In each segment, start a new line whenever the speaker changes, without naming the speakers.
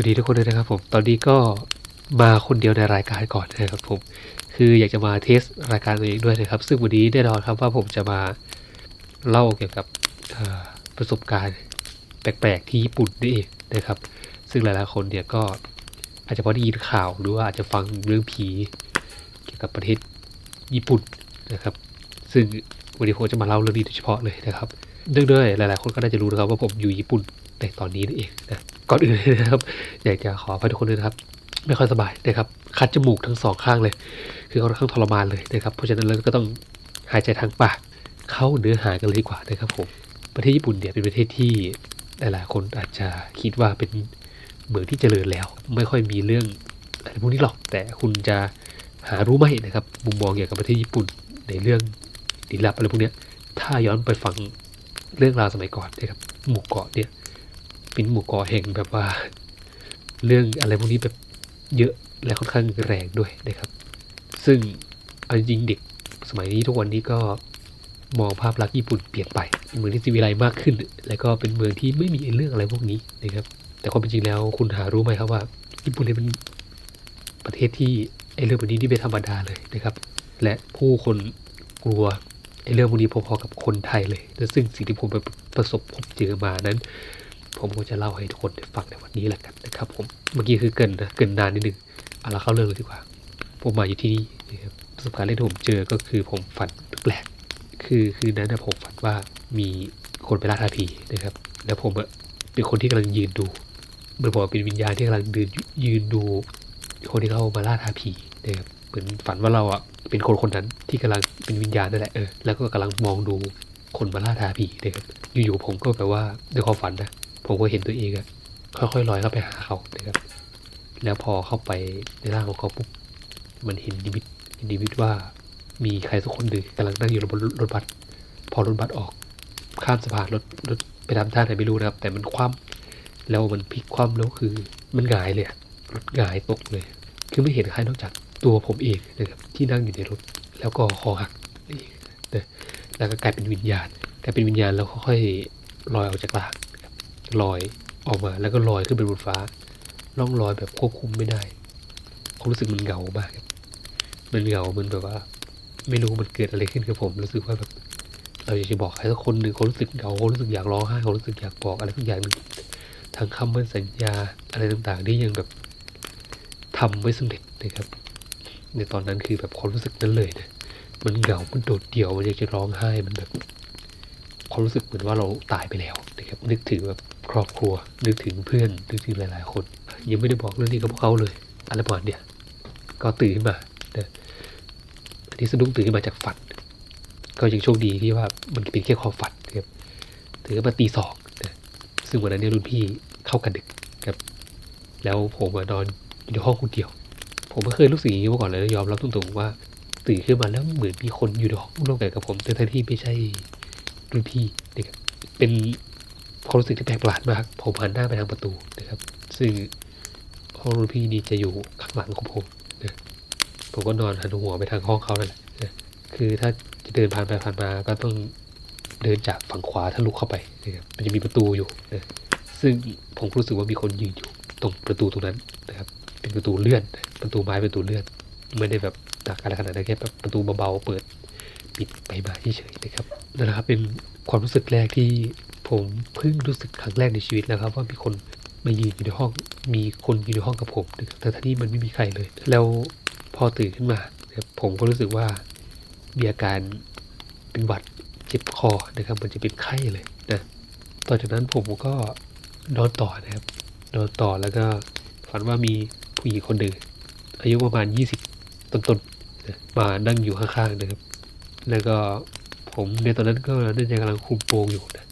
วัสดีทุกคนเลยนะครับผม ตอนนี้ก็มาคนเดียวในรายการก่อนนะครับผม คืออยากจะมาเทสรายการตัวเองด้วยนะครับ ซึ่งวันนี้แน่นอนครับว่าผมจะมาเล่าเกี่ยวกับประสบการณ์แปลกๆที่ญี่ปุ่นนี่เองนะครับ ซึ่งหลายๆคนเนี่ยก็อาจจะพอได้ยินข่าวหรือว่าอาจจะฟังเรื่องผีเกี่ยวกับประเทศญี่ปุ่นนะครับ ซึ่งวันนี้ผมจะมาเล่าเรื่องนี้โดยเฉพาะเลยนะครับเนื่องด้วยหลาย ๆ คนก็น่าจะรู้นะครับว่าผมอยู่ญี่ปุ่นในตอนนี้นั่นเองนะ ก่อนอื่นเลยนะครับอยากจะขอพทุกคนด้วยนะครับ ไม่ค่อยสบายนะครับ คัดจมูกทั้งสองข้างเลย คือค่อนข้างทรมานเลยนะครับ เพราะฉะนั้นเราก็ต้องหายใจทางปากเข้าเนื้อหากันเลยดีกว่านะครับผมประเทศญี่ปุ่นเนี่ยเป็นประเทศที่หลายๆคนอาจจะคิดว่าเป็นเมืองที่เจริญแล้ว ไม่ค่อยมีเรื่องอะไรพวกนี้หรอกแต่คุณจะหารู้ไหมนะครับมุมมองเกี่ยวกับประเทศญี่ปุ่นในเรื่องลี้ลับอะไรพวกนี้ถ้าย้อนไปฟังเรื่องราวสมัยก่อนนะครับหมู่เกาะเนี่ย ป็นหมู่เกาะแห่งแบบว่า เรื่องอะไรพวกนี้แบบเยอะและค่อนข้างแรงด้วยนะครับ ซึ่งเอาจริงเด็กสมัยนี้ทุกวันนี้ก็มองภาพลักษณ์ญี่ปุ่นเปลี่ยนไปเป็นเมืองที่ซีวิไลมากขึ้น แล้วก็เป็นเมืองที่ไม่มีเรื่องอะไรพวกนี้นะครับ แต่ความเป็นจริงแล้วคุณหารู้ไหมครับว่า ญี่ปุ่นเนี่ยเป็นประเทศที่ไอ้เรื่องแบบนี้นี่ไม่ธรรมดาเลยนะครับ และผู้คนกลัวไอ้เรื่องพวกนี้พอๆกับคนไทยเลยและซึ่งสิ่งที่ผมไปประสบพบเจอมานั้น ผมก็จะเล่าให้ทุกคนได้ฟังในวันนี้แหละกันนะครับผมเมื่อกี้คือเกินนะเกินนานนิดนึงเอาละเข้าเรื่องเลยดีกว่า ผมมาอยู่ที่นี่นะครับประสบการณ์แรกที่ผมเจอก็คือผมฝันแปลกคือคืนนั้นนะผมฝันว่ามีคนไปล่าท้าผีนะครับ แล้วผมอะเป็นคนที่กำลังยืนดูเหมือนบอกว่าเป็นวิญญาณที่กำลังยืนยืนดูคนที่เขามาล่าท้าผีนะครับเหมือนฝันว่าเราอะเป็นคนคนนั้นที่กำลังเป็นวิญญาณนั่นแหละเออแล้วก็กำลังมองดูคนมาล่าท้าผีนะครับอยู่ๆผมก็แบบว่าในความฝันนะ ผมก็เห็นตัวเองอะค่อยๆลอยเข้าไปหาเขานะครับ แล้วพอเข้าไปในร่างของเขาปุ๊บ มันเห็นนิมิตเห็นนิมิตว่ามีใครสักคนหนึ่งกำลังนั่งอยู่บนรถบัส พอรถบัสออก ข้ามสะพานรถรถไปทำท่าไหนไม่รู้นะครับ แต่มันคว่ำแล้วมันพลิกคว่ำแล้วคือ มันหงายเลยรถหงายตกเลย คือไม่เห็นใครนอกจากตัวผมเองนะครับที่นั่งอยู่ในรถ แล้วก็คอหักนี่นะแล้วก็กลายเป็นวิญญาณ กลายเป็นวิญญาณแล้วค่อยๆลอยออกจากร่าง ลอยออกมาแล้วก็ลอยขึ้นไปบนฟ้าล่องลอยแบบควบคุมไม่ได้ผมรู้สึกมันเหงามากครับมันเหงามันแบบว่า ไม่รู้มันเกิดอะไรขึ้นกับผม รู้สึกว่าแบบเราอยากจะบอกใครสักคนหนึ่งเขารู้สึกเหงาเขารู้สึกอยากร้องไห้เขารู้สึกอยากบอกอะไรทุกอย่างหนึ่งทางคำมั่นสัญญาอะไรต่างๆที่ยังแบบทำไม่สำเร็จนะครับ ในตอนนั้นคือแบบความรู้สึกนั้นเลยนะมันเหงา มันโดดเดี่ยว มันอยากจะร้องไห้ มันแบบความรู้สึกเหมือนว่าเราตายไปแล้วนะครับ นึกถึงแบบ ครอบครัว นึกถึงเพื่อน นึกถึงหลาย ๆ คน ยังไม่ได้บอกเรื่องนี้กับพวกเขาเลย อะไรประมาณเนี่ยก็ตื่นขึ้นมานะอันนี้สะดุ้งตื่นขึ้นมาจากฝัน ก็ยังโชคดีที่ว่ามันเป็นแค่ความฝันนะครับตื่นขึ้นมาตีสองนะซึ่งวันนั้นเนี่ยรุ่นพี่เข้ากันดึกครับ แล้วผมนอนอยู่ในห้องคนเดียว ผมไม่เคยรู้สึกอย่างนี้มาก่อนเลยยอมรับตรงๆว่าตื่นขึ้นมาแล้วเหมือนมีคนอยู่ในห้องร่วมกันกับผม แต่ทั้งที่ไม่ใช่รุ่นพี่นะครับเป็น ความรู้สึกที่แปลกประหลาดมากผมหันหน้าไปทางประตูนะครับ ซึ่งห้องรุ่นพี่นี่จะอยู่ข้างหลังของผมนะผมก็นอนหันหัวไปทางห้องเขานั่นแหละนะคือถ้าจะเดินผ่านไปผ่านมาก็ต้องเดินจากฝั่งขวาทะลุเข้าไปนะครับมันจะมีประตูอยู่นะซึ่งผมรู้สึกว่ามีคนยืนอยู่ตรงประตูตรงนั้นนะครับ เป็นประตูเลื่อน ประตูไม้ประตูเลื่อน ไม่ได้แบบหนักอะไรขนาดนั้นแค่แบบประตูเบาๆเปิดปิดไปมาเฉยๆนะครับนั่นแหละครับเป็นความรู้สึกแรกที่ ผมเพิ่งรู้สึกครั้งแรกในชีวิตแล้วครับ ว่ามีคนมายืนอยู่ในห้อง มีคนอยู่ในห้องกับผมแต่ที่มันไม่มีใครเลย แล้วพอตื่นขึ้นมาผมก็รู้สึกว่ามีอาการเป็นหวัดเจ็บคอนะครับ มันจะเป็นไข้เลยนะต่อจากนั้นผมก็นอนต่อนะครับนอนต่อแล้วก็ฝันว่ามีผู้หญิงคนหนึ่งอายุประมาณ 20 ต้นๆนะมานั่งอยู่ข้างๆนะครับ แล้วก็ผมในตอนนั้นก็น่าจะกำลังคุมโปงอยู่นะ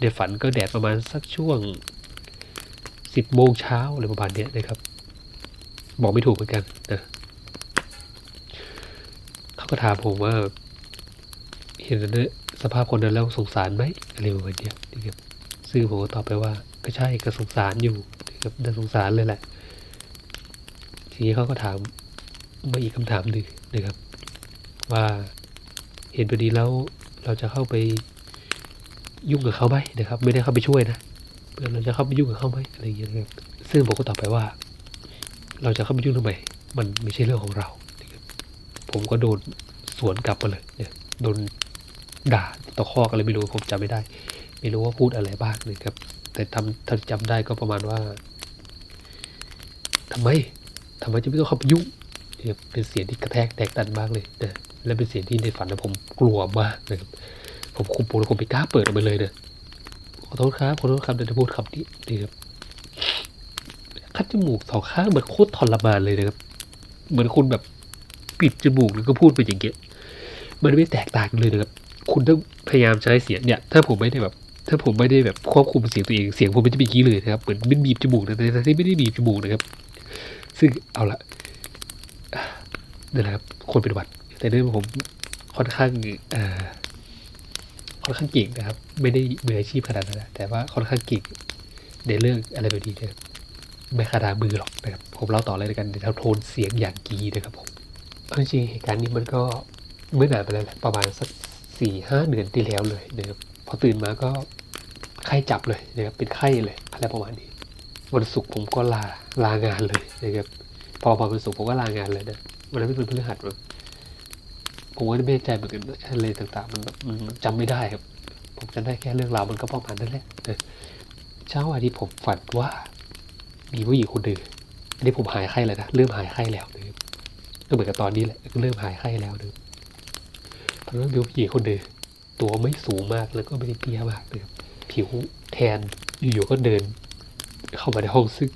ในฝันก็แดดประมาณสักช่วงสิบโมงเช้าอะไรประมาณเนี้ยนะครับบอกไม่ถูกเหมือนกันนะเขาก็ถามผมว่า เห็นนั้นสภาพคนนั้นแล้วสงสารไหมอะไรประมาณเนี้ยนะครับซึ่งผมก็ตอบไปว่า ก็ใช่ก็สงสารอยู่นะครับน่าสงสารเลยแหละ ทีนี้เขาก็ถามมาอีกคำถามหนึ่งนะครับ ว่าเห็นพอดีแล้วเราจะเข้าไป ยุ่งกับเขาไหมนะครับ ไม่ได้เข้าไปช่วยนะเราจะเข้าไปยุ่งกับเขาไหมอะไรอย่างเงี้ยนะครับซึ่งผมก็ตอบไปว่า เราจะเข้าไปยุ่งทำไมมันไม่ใช่เรื่องของเรา ผมก็โดนสวนกลับมาเลยเนี่ยโดนด่าตะคอกอะไรไม่รู้ผมจำไม่ได้ ไม่รู้ว่าพูดอะไรบ้างนะครับ แต่ทำถ้าจำได้ก็ประมาณว่าทำไมทำไมจะไม่ต้องเข้าไปยุ่งเป็นเสียงที่กระแทกแตกตันมากเลยนะและเป็นเสียงที่ในฝันผมกลัวมากนะครับ ผมคุมโปงแล้วผมไม่กล้าเปิดออกมาเลยเนี่ยขอโทษครับขอโทษครับเดี๋ยวจะพูดคำนี้นี่ครับคัดจมูกสองข้างเหมือนโคตรทรมานเลยนะครับ เหมือนคุณแบบปิดจมูกแล้วก็พูดไปอย่างเงี้ยมันไม่แตกต่างเลยนะครับ คุณต้องพยายามใช้เสียงเนี่ยถ้าผมไม่ได้แบบ ถ้าผมไม่ได้แบบควบคุมเสียงตัวเองเสียงผมมันจะเป็นอย่างนี้เลยนะครับเหมือนมันบีบจมูกนะแต่ที่ไม่ได้บีบจมูกนะครับ ซึ่งเอาละนั่นแหละครับคนเป็นหวัดแต่เนื่องผมค่อนข้างอ่อ ค่อนข้างเก่งนะครับ ไม่ได้มืออาชีพขนาดนั้นนะแต่ว่าค่อนข้างเก่งในเรื่องอะไรแบบนี้นะครับไม่ขนาดมือหรอกนะครับผมเล่าต่อเลยแล้วกันเดี๋ยวเราโทนเสียงอย่างกีนะครับผมจริงเหตุการณ์นี้มันก็เมื่อนานไปแล้วแหละประมาณสักสี่ห้าเดือนที่แล้วเลยนะครับพอตื่นมาก็ไข้จับเลยนะครับเป็นไข้เลยอะไรประมาณนี้ วันศุกร์ผมก็ลาลางานเลยนะครับพอพอวันศุกร์ผมก็ลางานเลยนะวันนั้นเป็นพฤหัสมั้ง ผมก็ไม่แน่ใจเหมือนกันอะไรต่างๆ มันแบบมันจำไม่ได้ครับ ผมจำได้แค่เรื่องราวมันก็ประมาณนั้นแหละนะเช้าวันที่ผมฝันว่า มีผู้หญิงคนหนึ่งอันนี้ผมหายไข้แล้วนะเริ่มหายไข้แล้วนะครับก็เหมือนกับตอนนี้แหละก็เริ่มหายไข้แล้วนะตอนนั้นมีผู้หญิงคนหนึ่งตัวไม่สูงมากแล้วก็ไม่ได้เตี้ยมากนะครับผิวแทนอยู่ๆก็เดิน เข้ามาในห้องซึ่ง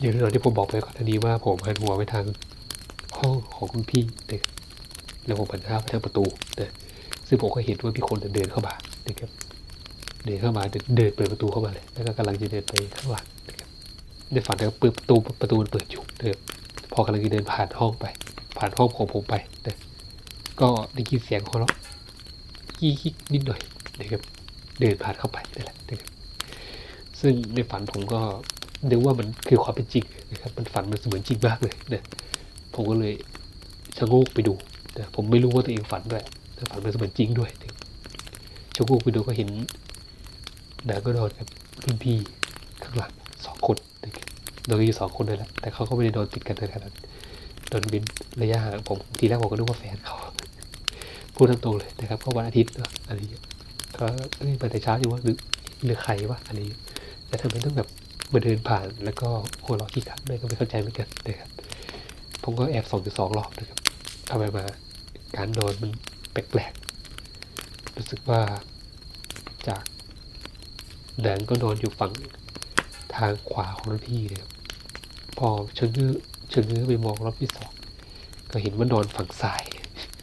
อย่างที่เราที่ผมบอกไปก่อนหน้านี้ว่าผมหันหัวไปทางห้องของคุณพี่นะครับ แล้วผมหันหน้าไปทางประตูนะซึ่งผมก็เห็นว่ามีคนเดินเข้ามานะครับเดินเข้ามาเดินเปิดประตูเข้ามาเลย แล้วก็กำลังจะเดินไปข้างหลังนะครับในฝันนะครับเปิดประตูประตูมันเปิดอยู่นะครับพอกำลังจะเดินผ่านห้องไป ผ่านห้องของผมไปนะก็ได้ยินเสียงของเราะกี้คิกนิดหน่อยนะครับเดินผ่านเข้าไปนั่นแหละนะครับซึ่งในฝันผมก็นึกว่ามันคือความเป็นจริงนะครับมันฝันมันเสมือนจริงมากเลยนะผมก็เลยชะโงกไปดู แต่ผมไม่รู้ว่าตัวเองฝันด้วยแต่ฝันเป็นเสมือนจริงด้วยชะโงกไปดูก็เห็นนาก็นอนกับรุ่นพี่ข้างหลังสองคนนะครับนอนกันอยู่สองคนเลยแหละแต่เขาก็ไม่ได้นอนติดกันขนาดนั้นนอนเป็นระยะห่างผมทีแรกผมก็นึกว่าแฟนเขาพูดตรงๆเลยนะครับก็วันอาทิตย์เนอะอะไรอย่างเงี้ยก็เอ้ยมาแต่เช้าอยู่ว่าหรือหรือใครวะอะไรอย่างเงี้ยแต่ทำไมต้องแบบมาเดินผ่านแล้วก็หัวเราะขี้ขันด้วยก็ไม่เข้าใจเหมือนกันนะครับผมก็แอบส่องอยู่สองรอบนะครับ ทำไมมาการนอนมันแปลกๆ รู้สึกว่าจากนางก็นอนอยู่ฝั่งทางขวาของรพี่นะครับ พอเชิงื้อเชิงื้อไปมองรอบที่สองก็เห็นว่านอนฝั่งซ้าย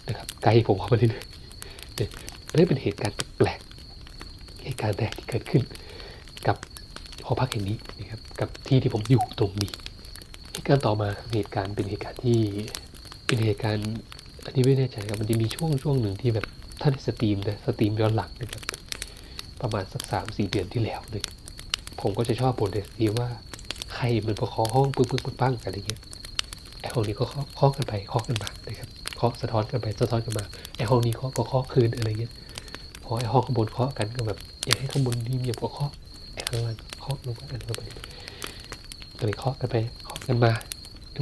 นะครับใกลผมเข้ามาเรื่อยๆเนี่ยนี่เป็นเหตุการณ์แปลกๆเหตุการณ์แรกที่เกิดขึ้น กับหอพักแห่งนี้นะครับ กับที่ที่ผมอยู่ตรงนี้ เหตุการณ์ต่อมาเหตุการณ์เป็นเหตุการณ์ที่ เป็นเหตุการณ์ อันนี้ไม่แน่ใจครับมันจะมีช่วงช่วงหนึ่งที่แบบถ้านสตรีมนะสตรีมย้อนหลังนะครับประมาณสักสามสี่เดือนที่แล้วเลยผมก็จะชอบบ่นในสตรีมว่าใครมันพอเคาะห้องปึ้งปึ้งปึ้งปั้งกันอะไรเงี้ยไอห้องนี้ก็เคาะเคาะกันไปเคาะกันมานะครับเคาะสะท้อนกันไปสะท้อนกันมาไอห้องนี้เคาะก็เคาะคืนอะไรเงี้ยพอไอห้องข้างบนเคาะกันก็แบบอยากให้ข้างบนนี่เงียบก็เคาะไอข้างล่างเคาะลงไปอะไรไปก็เลยเคาะกันไปเคาะกันมา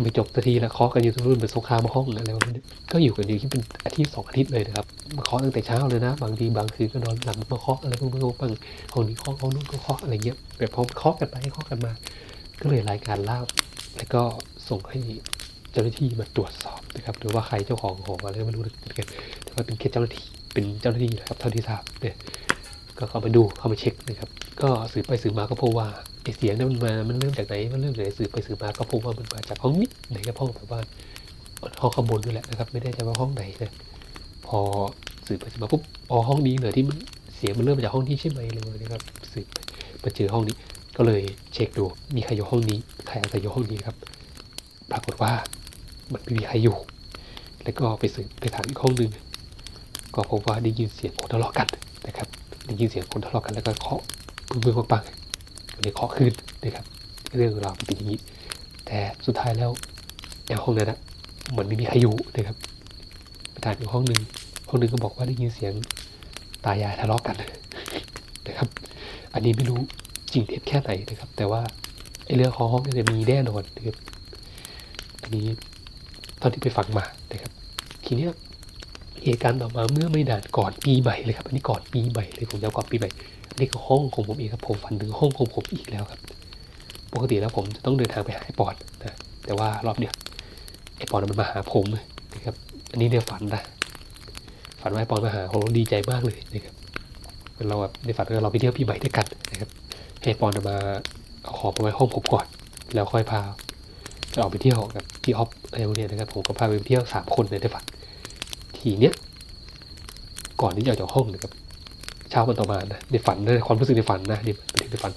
ไม่จบสักทีแล้วเคาะกันอยู่ทุกรุ่นเป็นสงครามห้องอะไรแบบนี้ก็อยู่กันอยู่ที่เป็นอาทิตย์สองอาทิตย์เลยนะครับมาเคาะตั้งแต่เช้าเลยนะ บางทีบางคืนก็นอนหลับมาเคาะอะไรพวกนี้บ้างห้องนี้เคาะห้องนู้นก็เคาะอะไรเงี้ยแบบพอเคาะกันไปเคาะกันมา ก็เลยรายการเล่าแล้วก็ส่งให้เจ้าหน้าที่มาตรวจสอบนะครับหรือว่าใครเจ้าของหออะไรไม่รู้เหมือนกันแต่ว่าเป็นแค่เจ้าหน้าที่เป็นเจ้าหน้าที่นะครับเท่าที่ทราบเนี่ยก็เข้ามาดูเข้ามาเช็คนะครับ ก็สืบไปสืบมาก็พบว่า เสียงนั้นมันมา มันเริ่มจากไหน มันเริ่มจากไหนสืบไปสืบมาก็พบว่ามันมาจากห้องนี้ไหนกับห้องแบบว่าห้องข้างบนด้วยแหละนะครับไม่ได้ใจว่าห้องไหนนะพอสืบไปสืบมาปุ๊บอ๋อห้องนี้เหรอที่มันเสียงมันเริ่มมาจากห้องนี้ใช่ไหมอะไรเลยนะครับสืบไปมาเจอห้องนี้ ก็เลยเช็คดูมีใครอยู่ห้องนี้ใครอาศัยอยู่ห้องนี้ครับ ปรากฏว่ามันไม่มีใครอยู่ แล้วก็ไปสืบไปถามอีกห้องหนึ่งก็พบว่าได้ยินเสียงคนทะเลาะกันนะครับได้ยินเสียงคนทะเลาะกันแล้วก็เคาะปึ้งปึ้งปังปังก็ เลยเคาะขึ้นนะครับเรื่องราวเป็นอย่างนี้ แต่สุดท้ายแล้วในห้องนั้นนะมันไม่มีใครอยู่นะครับไปถามอีกห้องหนึ่งห้องหนึ่งก็บอกว่าได้ยินเสียงตายายทะเลาะกันนะครับ อันนี้ไม่รู้จริงเท็จแค่ไหนนะครับ แต่ว่าไอ้เรื่องของห้องเนี่ยมีแน่นอนนะครับอันนี้ตอนที่ไปฟังมานะครับ ทีเนี้ยเหตุการณ์ต่อมาเมื่อไม่นานก่อนปีใหม่เลยครับ อันนี้ก่อนปีใหม่เลยผมจะก่อนปีใหม่ นนี้คือห้องของผมเองครับผมฝันถึงห้องของผมอีกแล้วครับ ปกติแล้วผมจะต้องเดินทางไปหาไอ้ปอนนะแต่ว่ารอบเนี้ยไอ้ปอนมันมาหาผมนะครับ อันนี้เนี่ยฝันนะฝันว่าไอ้ปอนมาหาผมดีใจมากเลยนะครับเราแบบในฝันเราไปเที่ยวปีใหม่ด้วยกันนะครับให้ปอนมาเอาของไปไว้ห้องผมก่อน แล้วค่อยพาจะออกไปเที่ยวกับพี่ออฟอะไรพวกเนี้ยนะครับผมก็พาไปเที่ยวสามคนในฝันทีเนี้ยก่อนที่จะออกจากห้องนะครับ เช้าวันต่อมานะในฝันนะความรู้สึกในฝันนะนี่เป็นในฝัน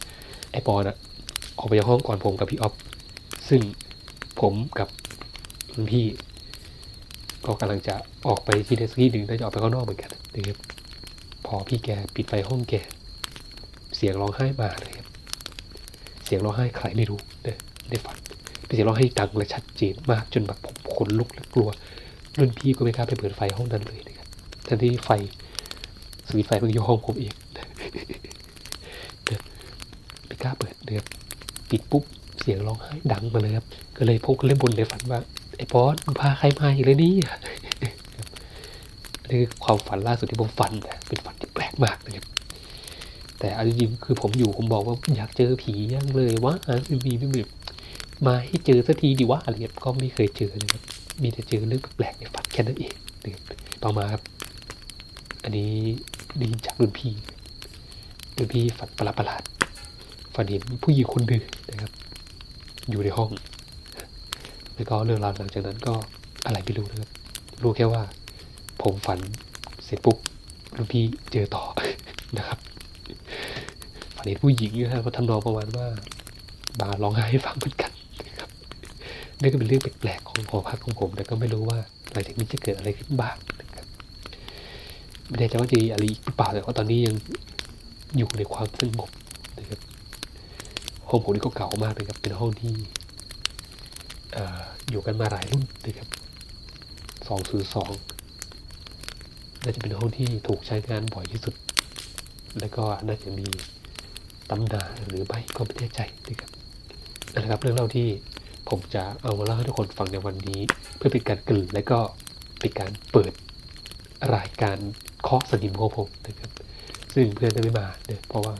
ไอ้ปอนอะออกไปจากห้องก่อนผมกับพี่ออฟซึ่งผมกับรุ่นพี่ ก็กำลังจะออกไปที่เดสกี้หนึ่งน่าจะออกไปข้างนอกเหมือนกันนะครับพอพี่แกปิดไฟห้องแก เสียงร้องไห้มาเลยครับเสียงร้องไห้ใครไม่รู้นะในฝันเป็นเสียงร้องไห้ดังและชัดเจนมากจนแบบผมขนลุกและกลัวรุ่นพี่ก็ไม่กล้าไปเปิดไฟห้องนั้นเลยนะครับทั้งที่ไฟ สวิตไฟมันอยู่ห้องผมเองนะไม่กล้าเปิดเดือบปิดปุ๊บเสียงร้องไห้ดังมาเลยครับ ก็เลยพกเล่นบนในฝันว่าไอ้บอสมึงพาใครมาอีกเลยเนี่นี่คือความฝันล่าสุดที่ผมฝันนะเป็นฝันที่แปลกมากนะครับแต่เอาจริงคือผมอยู่ผมบอกว่าอยากเจอผียังเลยว่าคือมีไม่มีมาให้เจอสักทีดีวะอะไรเงี้ยก็ไม่เคยเจอนะครับมีแต่เจอเรื่องแปลกๆในฝันแค่นั้นเองต่อมาครับ อันนี้ ไดีจากรุ่นพี่รุ่นพี่ฝันประหลาดฝันเห็นผู้หญิงคนหนึ่งนะครับ อยู่ในห้องแล้วก็เรื่องราวหลังจากนั้นก็อะไรไม่รู้นะครับ รู้แค่ว่า ผมฝันเสร็จปุ๊บรุ่นพี่เจอต่อนะครับฝันเห็นผู้หญิงนะครับทำนองประมาณว่าบาร้องไห้ให้ฟังเหมือนกันนะครับนี่ก็เป็นเรื่องแปลกๆของหอพักของผมแต่ก็ไม่รู้ว่าหลังจากนี้จะเกิดอะไรขึ้นบ้าง ไม่แน่ใจว่าจะมีอะไรอีกหรือเปล่าแต่ว่าตอนนี้ยังอยู่ในความสงบนะครับห้องผมนี่ก็เก่ามากเลยครับเป็นห้องที่ออยู่กันมาหลายรุ่นนะครับสองศูนย์สองน่าจะเป็นห้องที่ถูกใช้งานบ่อยที่สุด แล้วก็น่าจะมีตำนานหรือไม่ก็ไม่แน่ใจนะครับนะครับ เรื่องเล่าที่ผมจะเอามาเล่าให้ทุกคนฟังในวันนี้ เพื่อเป็นการกลืนและก็เป็นการเปิดรายการ เคาะสนิมของผมนะครับซึ่งเพื่อนไม่มาเนี่ยเพราะว่า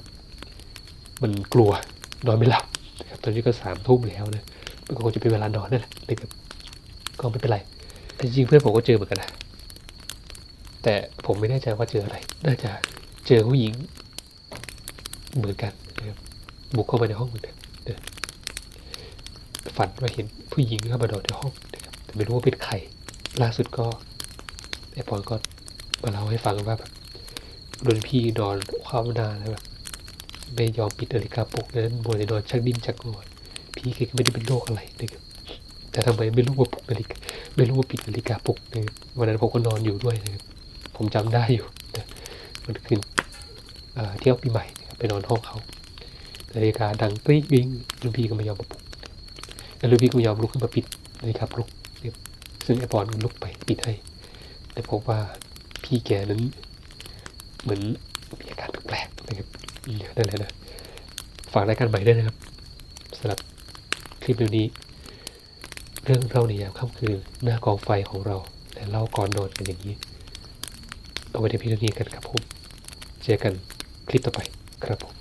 มันกลัวนอนไม่หลับนะครับตอนนี้ก็สามทุ่มแล้วนะมันก็คงจะเป็นเวลานอนนั่นแหละนะครับก็ไม่เป็นไรแต่จริงเพื่อนผมก็เจอเหมือนกันนะแต่ผมไม่แน่ใจว่าเจออะไร น่าจะเจอผู้หญิงเหมือนกันนะครับบุกเข้ามาในห้องเหมือนกันนะฝันว่าเห็นผู้หญิงเข้ามานอนในห้องนะครับแต่ไม่รู้ว่าเป็นใครล่าสุดก็ไอ้ปอนก็ มาเล่าให้ฟังว่าแบบรุ่นพี่นอนความนานแล้วแบบไม่ยอมปิดนาฬิกาปลุกนั้นมัวแต่นอนชักดิ้นชักงอนพี่แกก็ไม่ได้เป็นโรคอะไรนะครับแต่ทำไมไม่รู้ว่าปลุกนาฬิกาไม่รู้ว่าปิดนาฬิกาปลุกนะวันนั้นผมก็นอนอยู่ด้วยนะครับผมจำได้อยู่นะมันคือเอ่อเที่ยวปีใหม่ไปนอนห้องเขานาฬิกาดังกริ๊งกริ๊งรุ่นพี่ก็ไม่ยอมมาปลุกแล้วรุ่นพี่ก็ไม่ยอมลุกขึ้นมาปิดนาฬิกาปลุกซึ่งไอ้บอลลุกไปปิดให้แต่พบว่า พี่แกนั้น เหมือนมีอาการแปลกๆนะครับนั่นแหละนะฝากรายการใหม่ด้วยนะครับสำหรับคลิปนี้ เรื่องเล่าในยามค่ำคืนหน้ากองไฟของเราแต่เล่าก่อนนอนกันอย่างนี้ เอาไว้ในพิธีนี้กันครับผมเจอกันคลิปต่อไปครับผม